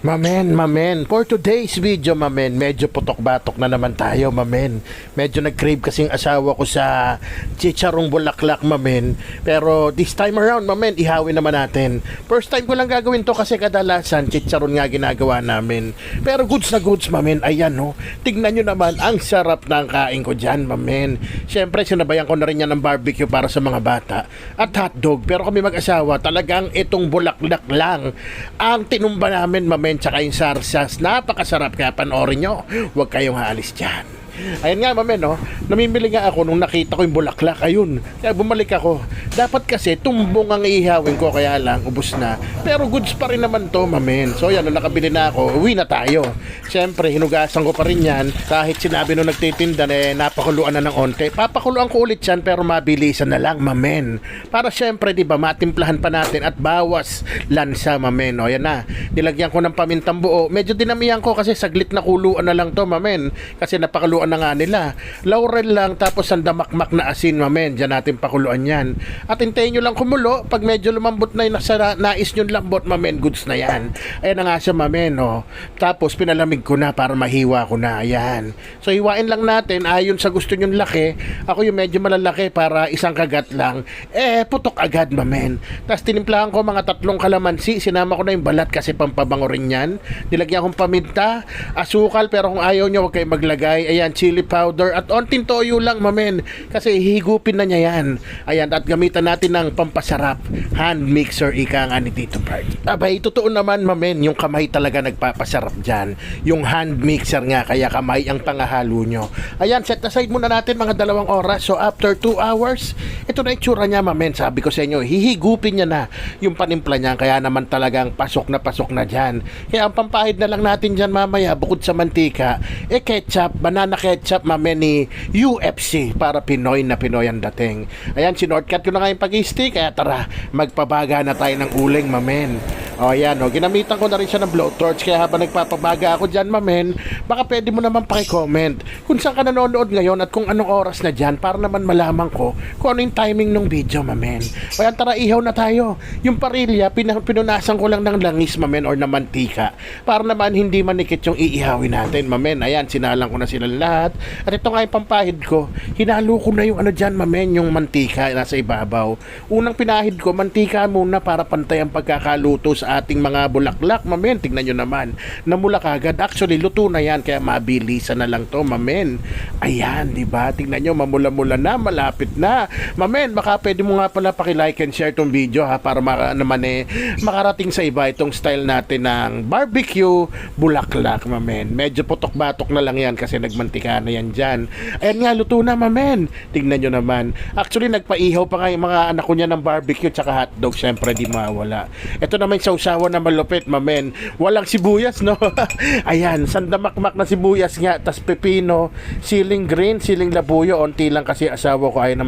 Mamen, mamen. For today's video, mamen, medyo putok-batok na naman tayo, mamen. Medyo nag-crave kasing asawa ko sa chicharong bulaklak, mamen. Pero this time around, mamen, ihawin naman natin. First time ko lang gagawin to kasi kadalasan chicharon nga ginagawa namin. Pero goods na goods, mamen. Ayan, no. Tignan nyo naman, ang sarap ng kain ko dyan, mamen. Siyempre, sinabayan ko na rin yan ng barbecue para sa mga bata. At hotdog. Pero kami mag-asawa, talagang itong bulaklak lang ang tinumba namin, mamen, tsaka yung sarsas. Napakasarap kaya panoorin nyo. Huwag kayong haalis dyan. Ayun nga, mamen, no? Namimili nga ako nung nakita ko yung bulaklak. Ayun. Kaya bumalik ako. Dapat kasi tumbong ang ihawin ko, kaya lang, ubus na. Pero goods pa rin naman to, mamen. So yan, nung nakabili na ako, uwi na tayo. Siyempre, hinugasan ko pa rin yan. Kahit sinabi nung nagtitinda na eh, napakuluan na ng onte. Papakuluan ko ulit yan, pero mabilisan na lang, mamen. Para siyempre, di ba, matimplahan pa natin at bawas lansa, mamen. O, yan na. Nilagyan ko ng pamintang buo. Medyo dinamihan ko kasi saglit na kuluan na lang to, mamen. Kasi napakaluan na nga nila. Laurel lang, tapos ang damakmak na asin, mamen. Diyan natin pakuluan yan. At hintayin nyo lang kumulo. Pag medyo lumambot na yung nasa nais nyo lambot, mamen, goods na yan. Ayan na nga siya, mamen, oh. Tapos pinalamig ko na para mahiwa ko na. Ayan. So, hiwain lang natin. Ayon sa gusto nyo laki. Ako yung medyo malalaki para isang kagat lang. Eh, putok agad, mamen. Tapos tinimplahan ko mga tatlong kalamansi. Sinama ko na yung balat kasi pampabango rin yan. Nilagyan kong paminta, asukal, pero kung ayaw nyo, huwag kayo maglagay. Ayan, chili powder at onting toyo lang, mamen. Kasi higupin na niya yan. Ayan, at gamitan natin ng pampasarap. Hand mixer, ika nga ni Tito Bart. Abay, totoo naman, mamen, yung kamay talaga nagpapasarap dyan. Yung hand mixer nga, kaya kamay ang pangahalo nyo. Ayan, set aside muna natin mga dalawang oras. So, after 2 hours, ito na itsura niya, mamen. Sabi ko sa inyo, hihigupin niya na yung panimpla niya. Kaya naman talagang pasok na pasok na dyan. Kaya ang pampahid na lang natin dyan mamaya, bukod sa mantika, eh ketchup, banana ketchup, mamen, ni UFC para Pinoy na Pinoy ang dating. Ayan, sinortcut ko na nga yung pag-stick. Kaya tara, magpabaga na tayo ng uling, mamen. O, ayan, o. Ginamitan ko na rin siya ng blowtorch. Kaya habang nagpapabaga ako dyan, mamen, baka pwede mo naman pakicomment kung saan ka nanonood ngayon at kung anong oras na dyan para naman malaman ko kung ano yung timing ng video, mamen. O yan, tara, ihaw na tayo. Yung parilya, pin- pinunasan ko lang ng langis, mamen, or na mantika. Para naman hindi manikit yung iihawin natin, mamen. Ayan, sinalang ko na sila lahat. At ito nga yung pampahid ko. Hinalo ko na yung ano dyan, mamen, yung mantika nasa ibabaw. Unang pinahid ko, mantika muna para pantay ang pagkakaluto sa ating mga bulaklak, mamen. Tingnan nyo naman. Namula kagad. Actually, luto na yan. Kaya mabilisan na lang to, mamen. Ayan, di ba? Tingnan nyo, mamula-mula na, malapit na. Mamen, baka pwede mo nga pala pakilike and share tong video ha para maka, naman eh, makarating sa iba itong style natin ng barbecue bulaklak, mamen. Medyo putok-batok na lang yan kasi nagmantika na yan dyan. Ayan nga, luto na, mamen. Tingnan nyo naman. Actually, nagpaihaw pa nga yung mga anak ko niya ng barbecue tsaka hotdog. Siyempre, di mawala. Ito naman yung sausawan na malupit, mamen. Walang sibuyas, no? Ayan, sandamakmak na sibuyas nga. Tas pepino, siling green, siling labuyo. Onti lang kasi asawa ko ay na.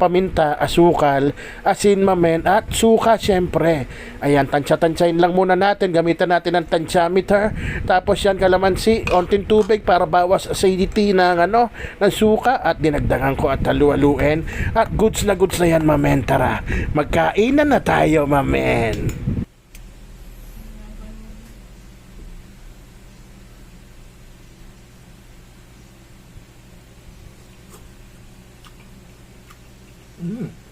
Paminta, asukal, asin, mamen. At suka, siyempre. Ayan, tansya-tansyain lang muna natin. Gamitan natin ng tansyameter. Tapos yan, kalamansi, onting tubig para bawas acidity ng, ano, ng suka. At dinagdagan ko at halu-haluin. At goods na goods na yan, mamen. Tara, magkainan na tayo, mamen. Mm.